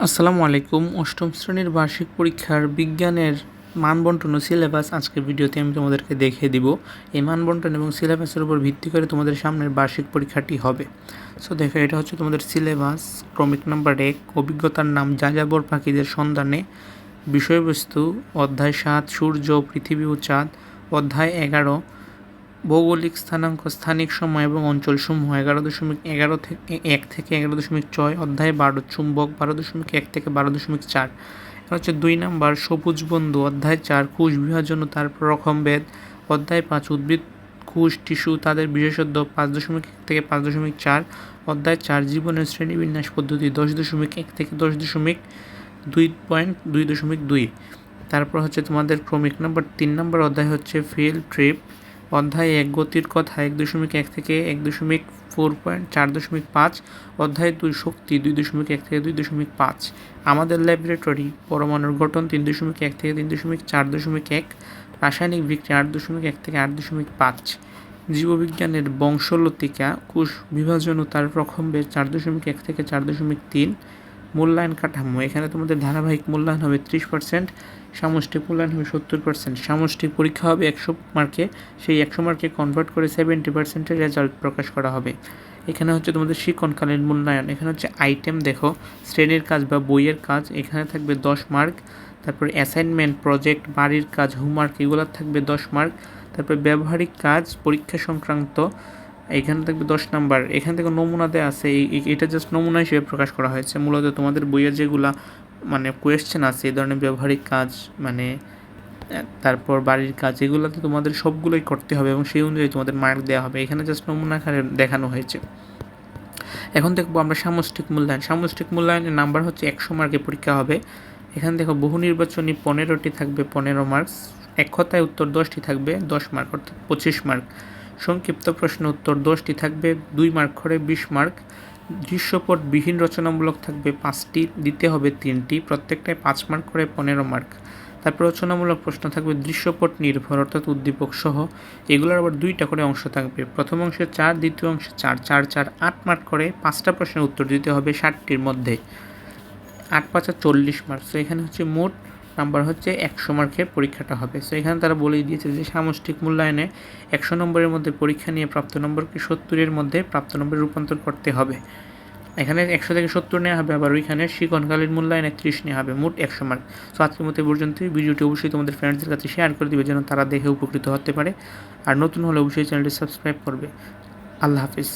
আসসালামু আলাইকুম। অষ্টম শ্রেণির বার্ষিক পরীক্ষার বিজ্ঞানের মানবন্টন ও সিলেবাস আজকের ভিডিওতে আমি তোমাদেরকে দেখিয়ে দিব। এই মানবন্টন এবং সিলেবাসের উপর ভিত্তি করে তোমাদের সামনের বার্ষিক পরীক্ষাটি হবে। সো দেখো, এটা হচ্ছে তোমাদের সিলেবাস। ক্রমিক নাম্বার এক, অভিজ্ঞতার নাম যাযাবর পাখিদের সন্ধানে। বিষয়বস্তু, অধ্যায় সাত, সূর্য, পৃথিবী ও চাঁদ। অধ্যায় এগারো ভৌগোলিক স্থানাঙ্ক, স্থানিক সময় এবং অঞ্চলসমূহ এগারো দশমিক এগারো থেকে এক থেকে এগারো দশমিক ছয় অধ্যায় বারো চুম্বক, বারো দশমিক এক থেকে বারো দশমিক চার। এটা হচ্ছে দুই নাম্বার সবুজ বন্ধু, অধ্যায় চার কোষ বিভাজন ও তার রকমভেদ অধ্যায় পাঁচ, উদ্ভিদ কোষ টিস্যু, তাদের বিশেষত্ব পাঁচ দশমিক এক থেকে পাঁচ দশমিক চার। অধ্যায় চার, জীবনের শ্রেণীবিন্যাস পদ্ধতি দশ দশমিক এক থেকে দশ দশমিক দুই পয়েন্ট দুই দশমিক দুই। তারপর হচ্ছে তোমাদের ক্রমিক নাম্বার তিন, নম্বর অধ্যায় হচ্ছে ফিল্ড ট্রিপ অধ্যায় এক গতির কথা, এক দশমিক এক থেকে এক দশমিক ফোর পয়েন্ট চার দশমিক পাঁচ, অধ্যায় দুই শক্তি, দুই দশমিক এক থেকে দুই দশমিক পাঁচ। আমাদের ল্যাবরেটরি পরমাণুর গঠন তিন দশমিক এক থেকে তিন দশমিক চার দশমিক এক, রাসায়নিক বিক্রিয়া আট দশমিক এক থেকে আট দশমিক পাঁচ। জীববিজ্ঞানের বংশলতিকা কোষ বিভাজন ও তার প্রখম্বের চার দশমিক এক থেকে চার দশমিক তিন মূল্যায়ন কাঠামো। এখানে তোমাদের ধারাবাহিক মূল্যায়ন হবে ত্রিশ পার্সেন্ট সামষ্টিক মূল্যায়ন হবে সত্তর পার্সেন্ট সামষ্টিক পরীক্ষা হবে একশো মার্কে, সেই একশো মার্কে কনভার্ট করে সেভেন্টি পার্সেন্টের রেজাল্ট প্রকাশ করা হবে। এখানে হচ্ছে তোমাদের শিক্ষণকালীন মূল্যায়ন। এখানে হচ্ছে আইটেম দেখো, শ্রেণির কাজ বা বইয়ের কাজ, এখানে থাকবে দশ মার্ক। তারপর অ্যাসাইনমেন্ট প্রজেক্ট বাড়ির কাজ হোমওয়ার্ক এগুলো থাকবে দশ মার্ক। তারপর ব্যবহারিক কাজ, পরীক্ষা সংক্রান্ত এখানে থাকবে দশ নাম্বার। এখান থেকে নমুনা দেওয়া আছে এটা জাস্ট নমুনা হিসেবে প্রকাশ করা হয়েছে। মূলত তোমাদের বইয়ের যেগুলা মানে কোয়েশ্চেন আছে, এই ধরনের ব্যবহারিক কাজ মানে তারপর বাড়ির কাজ, এগুলোতে তোমাদের সবগুলোই করতে হবে এবং সেই অনুযায়ী তোমাদের মার্ক দেওয়া হবে। এখানে জাস্ট নমুনা আকারে দেখানো হয়েছে। এখন দেখব আমরা সামষ্টিক মূল্যায়ন। সামষ্টিক মূল্যায়নের নাম্বার হচ্ছে একশো মার্কে পরীক্ষা হবে। এখানে দেখো, বহু নির্বাচনী পনেরোটি থাকবে, পনেরো মার্কস এক কথায় উত্তর দশটি থাকবে, দশ মার্ক অর্থাৎ পঁচিশ মার্ক সংক্ষিপ্ত প্রশ্ন উত্তর দশটি থাকবে, দুই মার্ক করে বিশ মার্ক। দৃশ্যপট বিহীন রচনামূলক থাকবে পাঁচটি, দিতে হবে তিনটি, প্রত্যেকটায় পাঁচ মার্ক করে পনেরো মার্ক। তারপর রচনামূলক প্রশ্ন থাকবে দৃশ্যপট নির্ভর অর্থাৎ উদ্দীপক সহ এগুলোর আবার দুইটা করে অংশ থাকবে। প্রথম অংশে চার, দ্বিতীয় অংশে চার চার চার, আট মার্ক করে পাঁচটা প্রশ্নের উত্তর দিতে হবে ষাটটির মধ্যে। আট পাঁচা চল্লিশ মার্ক। তো এখানে হচ্ছে মোট নাম্বার হচ্ছে একশো মার্কের পরীক্ষাটা হবে। সো এখানে তারা বলেই দিয়েছে যে সামষ্টিক মূল্যায়নে একশো নম্বরের মধ্যে পরীক্ষা নিয়ে প্রাপ্ত নম্বরকে সত্তরের মধ্যে প্রাপ্ত নম্বরে রূপান্তর করতে হবে। এখানে একশো থেকে সত্তর নেওয়া হবে, আবার ওইখানে শিকনকালীন মূল্যায়নে ত্রিশ নেওয়া হবে, মোট একশো মার্ক। সো আজকের মতো পর্যন্ত ভিডিওটি অবশ্যই তোমাদের ফ্রেন্ডসদের কাছে শেয়ার করে দিবে যেন তারা দেখে উপকৃত হতে পারে। আর নতুন হলে অবশ্যই চ্যানেলটি সাবস্ক্রাইব করবে। আল্লাহ হাফিজ।